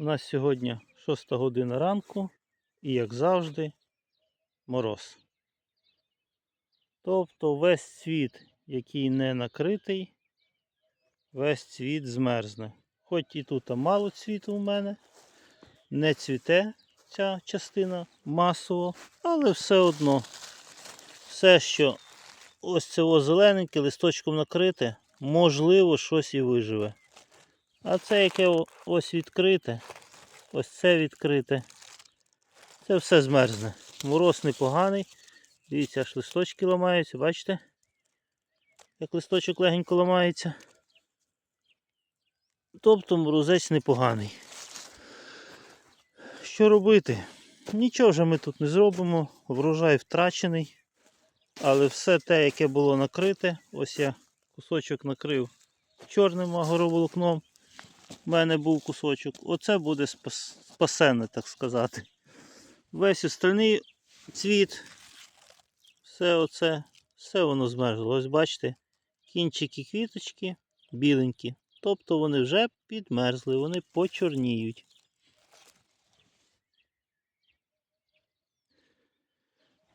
У нас сьогодні 6 година ранку і, як завжди, мороз. Тобто весь цвіт, який не накритий, весь цвіт змерзне. Хоч і тут мало цвіту у мене, не цвіте ця частина масово, але все одно все, що ось це о зелененьке листочком накрите, можливо, щось і виживе. А це яке ось відкрите, ось це відкрите. Це все змерзне. Мороз непоганий. Дивіться, аж листочки ламаються, бачите? Як листочок легенько ламається. Тобто морозець непоганий. Що робити? Нічого вже ми тут не зробимо. Врожай втрачений. Але все те, яке було накрите, ось я кусочок накрив чорним агроволокном. У мене був кусочок. Оце буде спасене, так сказати. Весь остальний цвіт, все оце, все воно змерзло. Ось бачите, кінчики квіточки біленькі. Тобто вони вже підмерзли, вони почорніють.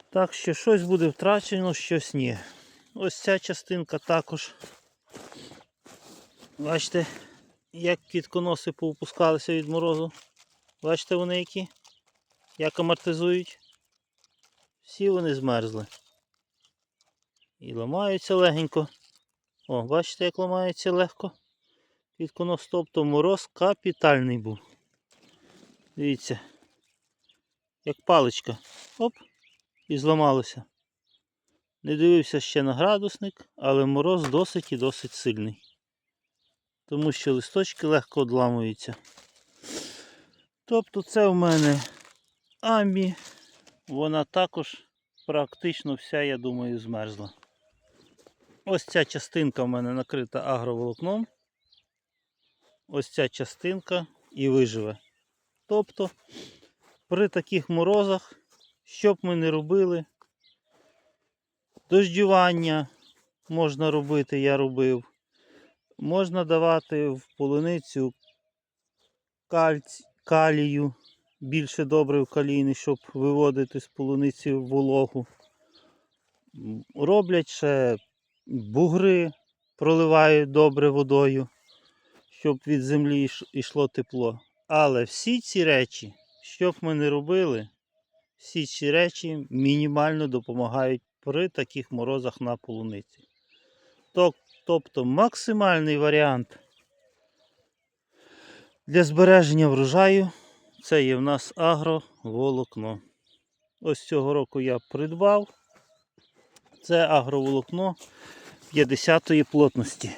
Так що щось буде втрачено, щось ні. Ось ця частинка також. Бачите, як квітконоси повпускалися від морозу. Бачите вони які? Як амортизують. Всі вони змерзли. І ламаються легенько. О, бачите, як ламається легко. Квітконос, тобто мороз капітальний був. Дивіться. Як паличка. Оп і зламалося. Не дивився ще на градусник, але мороз досить і досить сильний. Тому що листочки легко одламуються. Тобто це в мене амбі, вона також практично вся, я думаю, змерзла. Ось ця частинка в мене накрита агроволокном. Ось ця частинка і виживе. Тобто при таких морозах що б ми не робили, дождювання можна робити, я робив. Можна давати в полуницю калію, більше добрив калійний, щоб виводити з полуниці вологу. Роблять ще бугри, проливають добре водою, щоб від землі йшло тепло. Але всі ці речі, що б ми не робили, всі ці речі мінімально допомагають при таких морозах на полуниці. Тоб- Тобто максимальний варіант для збереження врожаю це є в нас агроволокно. Ось цього року я придбав. Це агроволокно 50-ї плотності.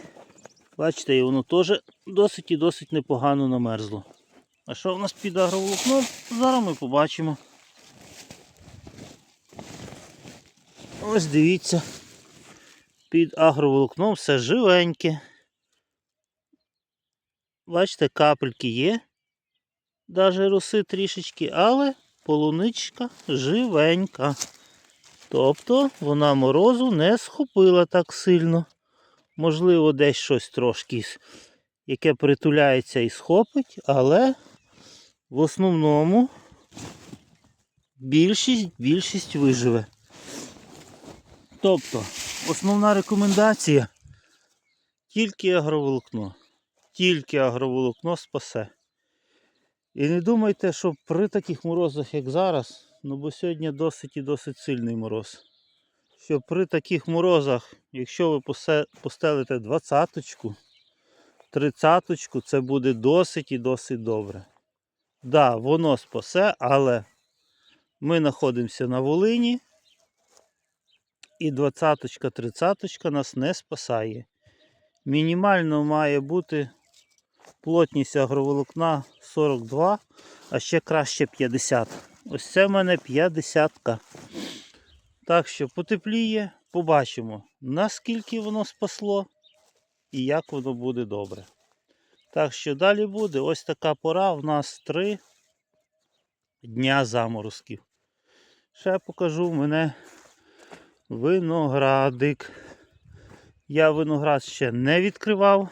Бачите, і воно теж досить і досить непогано намерзло. А що в нас під агроволокном? Зараз ми побачимо. Ось дивіться, під агроволокном все живеньке. Бачите, капельки є, навіть роси трішечки, але полуничка живенька. Тобто вона морозу не схопила так сильно. Можливо, десь щось трошки, яке притуляється і схопить, але в основному більшість, більшість виживе. Тобто, основна рекомендація тільки агроволокно. Тільки агроволокно спасе. І не думайте, що при таких морозах, як зараз, ну бо сьогодні досить і досить сильний мороз. Що при таких морозах, якщо ви постелите двадцяточку, тридцяточку, це буде досить і досить добре. Так, да, воно спасе, але ми знаходимося на Волині. І двадцяточка, тридцяточка нас не спасає. Мінімально має бути плотність агроволокна 42, а ще краще 50. Ось це в мене 50. Так що потепліє, побачимо, наскільки воно спасло і як воно буде добре. Так що далі буде ось така пора. В нас 3 дня заморозків. Ще покажу мене виноградик. Я виноград ще не відкривав.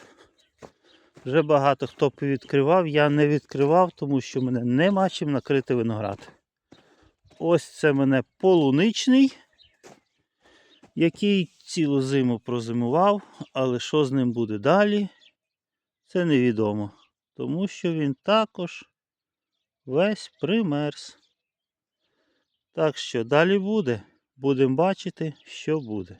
Вже багато хто відкривав, я не відкривав, тому що мене нема чим накрити виноград. Ось це мене полуничний, який цілу зиму прозимував, але що з ним буде далі, це невідомо. Тому що він також весь примерз. Так що далі буде. Будемо бачити, що буде.